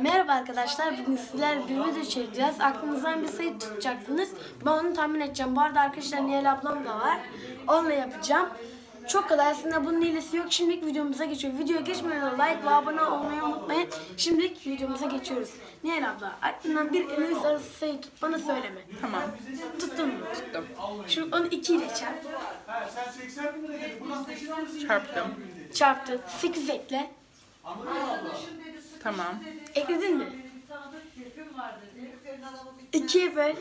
Merhaba arkadaşlar. Bugün sizlerle bir video çekeceğiz. Aklınızdan bir sayı tutacaksınız. Ben onu tahmin edeceğim. Bu arada arkadaşlar Nihal ablam da var. Onunla yapacağım. Çok kolay. Aslında bunun hilesi yok. Şimdilik videomuza geçiyoruz. Videoya geçmeden like ve abone olmayı unutmayın. Şimdilik videomuza geçiyoruz. Nihal abla aklından bir ile yüz arası sayı tut. Bana söyleme. Tamam. Tuttun mu? Tuttum. Şimdi onu 2 ile çarp. Ha, sen 80 bin lira getirdin. Bunun peşinden misin? Çarptım. Çarptı. 8 ekle. Abla? Tamam. Ekledin mi? 2'ye böl.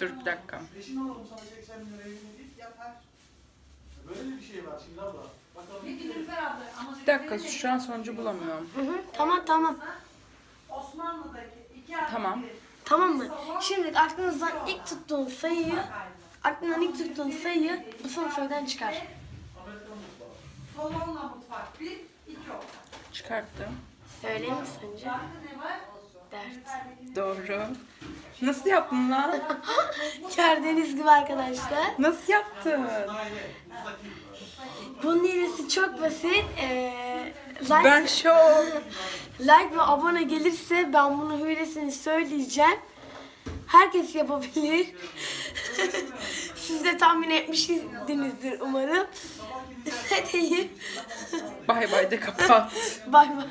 Dur bir dakika. Peşin alalım sana 80 bin lira evine değil. Böyle bir şey var şimdi abla. Bakalım. Bir dakika şu an sonucu bulamıyorum. Hı hı. Tamam tamam. Osmanlı'daki iki Tamam. Tamam mı? Şimdi aklınızdan ilk tuttuğun sayıyı aklından ilk tuttuğun sayıyı bu son sayıdan çıkar. salonla mutfak bir, iki oda. Çıkarttım. Söyleyeyim mi sence? Dert. Doğru. Nasıl yaptın lan? Gördüğünüz gibi arkadaşlar. Nasıl yaptın? Bunun hilesi çok basit. Ee, like, Ben şok. like ve abone gelirse ben bunun hilesini söyleyeceğim. Herkes yapabilir. De tahmin etmişsinizdir umarım. Hadi Bay bay de kapat. bay bay.